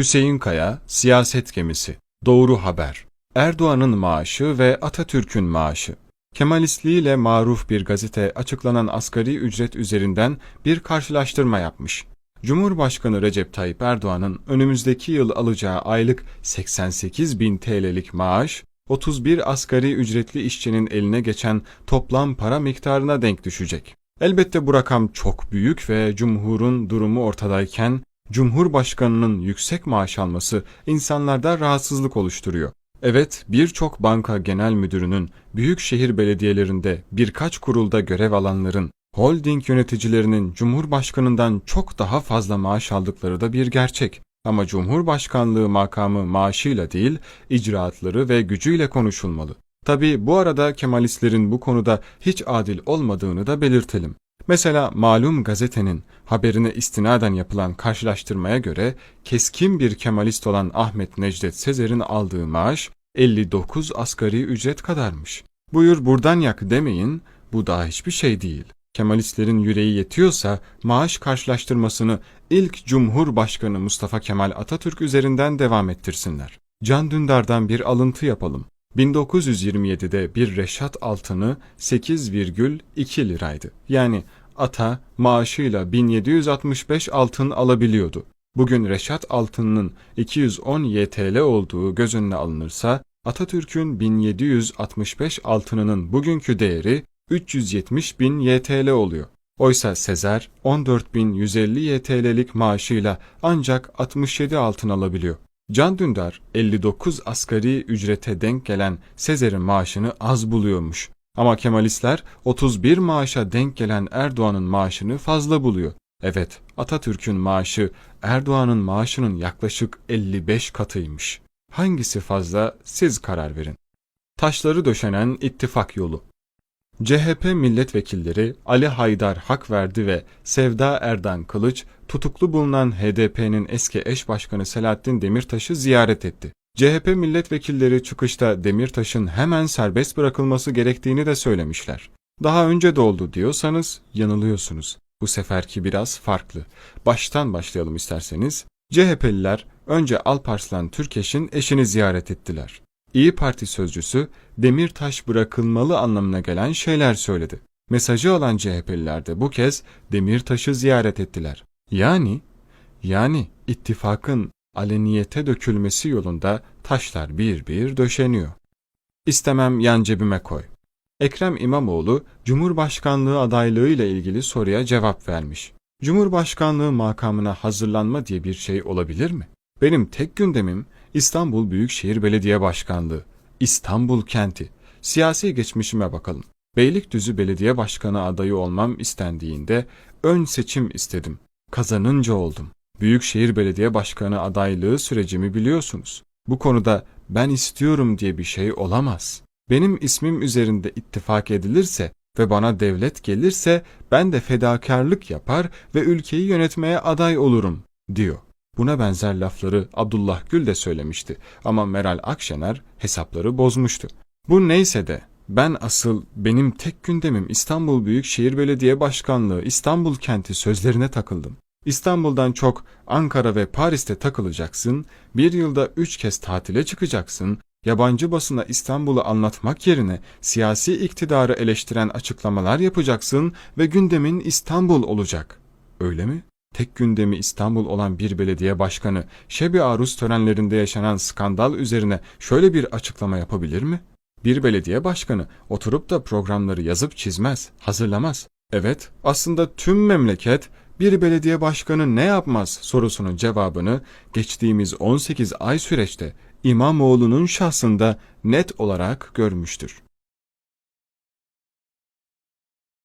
Hüseyin Kaya, Siyaset Gemisi, Doğru Haber, Erdoğan'ın maaşı ve Atatürk'ün maaşı. Kemalistliğiyle maruf bir gazete açıklanan asgari ücret üzerinden bir karşılaştırma yapmış. Cumhurbaşkanı Recep Tayyip Erdoğan'ın önümüzdeki yıl alacağı aylık 88 bin TL'lik maaş, 31 asgari ücretli işçinin eline geçen toplam para miktarına denk düşecek. Elbette bu rakam çok büyük ve Cumhur'un durumu ortadayken Cumhurbaşkanının yüksek maaş alması insanlarda rahatsızlık oluşturuyor. Evet, birçok banka genel müdürünün, büyük şehir belediyelerinde birkaç kurulda görev alanların, holding yöneticilerinin Cumhurbaşkanından çok daha fazla maaş aldıkları da bir gerçek. Ama Cumhurbaşkanlığı makamı maaşıyla değil, icraatları ve gücüyle konuşulmalı. Tabi bu arada Kemalistlerin bu konuda hiç adil olmadığını da belirtelim. Mesela malum gazetenin haberine istinaden yapılan karşılaştırmaya göre keskin bir Kemalist olan Ahmet Necdet Sezer'in aldığı maaş 59 asgari ücret kadarmış. Buyur buradan yak demeyin, bu daha hiçbir şey değil. Kemalistlerin yüreği yetiyorsa maaş karşılaştırmasını ilk Cumhurbaşkanı Mustafa Kemal Atatürk üzerinden devam ettirsinler. Can Dündar'dan bir alıntı yapalım. 1927'de bir reşat altını 8,2 liraydı. Yani ata maaşıyla 1765 altın alabiliyordu. Bugün reşat altınının 210 YTL olduğu göz önüne alınırsa Atatürk'ün 1765 altınının bugünkü değeri 370 bin YTL oluyor. Oysa Sezer 14.150 YTL'lik maaşıyla ancak 67 altın alabiliyor. Can Dündar 59 asgari ücrete denk gelen Sezer'in maaşını az buluyormuş. Ama Kemalistler 31 maaşa denk gelen Erdoğan'ın maaşını fazla buluyor. Evet, Atatürk'ün maaşı Erdoğan'ın maaşının yaklaşık 55 katıymış. Hangisi fazla siz karar verin. Taşları döşenen ittifak yolu. CHP milletvekilleri Ali Haydar Hakverdi ve Sevda Erdan Kılıç tutuklu bulunan HDP'nin eski eş başkanı Selahattin Demirtaş'ı ziyaret etti. CHP milletvekilleri çıkışta Demirtaş'ın hemen serbest bırakılması gerektiğini de söylemişler. Daha önce de oldu diyorsanız yanılıyorsunuz. Bu seferki biraz farklı. Baştan başlayalım isterseniz. CHP'liler önce Alparslan Türkeş'in eşini ziyaret ettiler. İyi Parti sözcüsü Demirtaş bırakılmalı anlamına gelen şeyler söyledi. Mesajı alan CHP'liler de bu kez Demirtaş'ı ziyaret ettiler. Yani, yani ittifakın aleniyete dökülmesi yolunda taşlar bir bir döşeniyor. İstemem yan cebime koy. Ekrem İmamoğlu, Cumhurbaşkanlığı adaylığı ile ilgili soruya cevap vermiş. Cumhurbaşkanlığı makamına hazırlanma diye bir şey olabilir mi? Benim tek gündemim İstanbul Büyükşehir Belediye Başkanlığı, İstanbul kenti. Siyasi geçmişime bakalım. Beylikdüzü Belediye Başkanı adayı olmam istendiğinde ön seçim istedim. Kazanınca oldum. Büyükşehir Belediye Başkanı adaylığı sürecimi biliyorsunuz. Bu konuda ben istiyorum diye bir şey olamaz. Benim ismim üzerinde ittifak edilirse ve bana devlet gelirse ben de fedakarlık yapar ve ülkeyi yönetmeye aday olurum, diyor. Buna benzer lafları Abdullah Gül de söylemişti ama Meral Akşener hesapları bozmuştu. Bu neyse de ben asıl benim tek gündemim İstanbul Büyükşehir Belediye Başkanlığı İstanbul kenti sözlerine takıldım. İstanbul'dan çok Ankara ve Paris'te takılacaksın, bir yılda üç kez tatile çıkacaksın, yabancı basına İstanbul'u anlatmak yerine siyasi iktidarı eleştiren açıklamalar yapacaksın ve gündemin İstanbul olacak. Öyle mi? Tek gündemi İstanbul olan bir belediye başkanı Şebi Aruz törenlerinde yaşanan skandal üzerine şöyle bir açıklama yapabilir mi? Bir belediye başkanı oturup da programları yazıp çizmez, hazırlamaz. Evet, aslında tüm memleket bir belediye başkanı ne yapmaz sorusunun cevabını geçtiğimiz 18 ay süreçte İmamoğlu'nun şahsında net olarak görmüştür.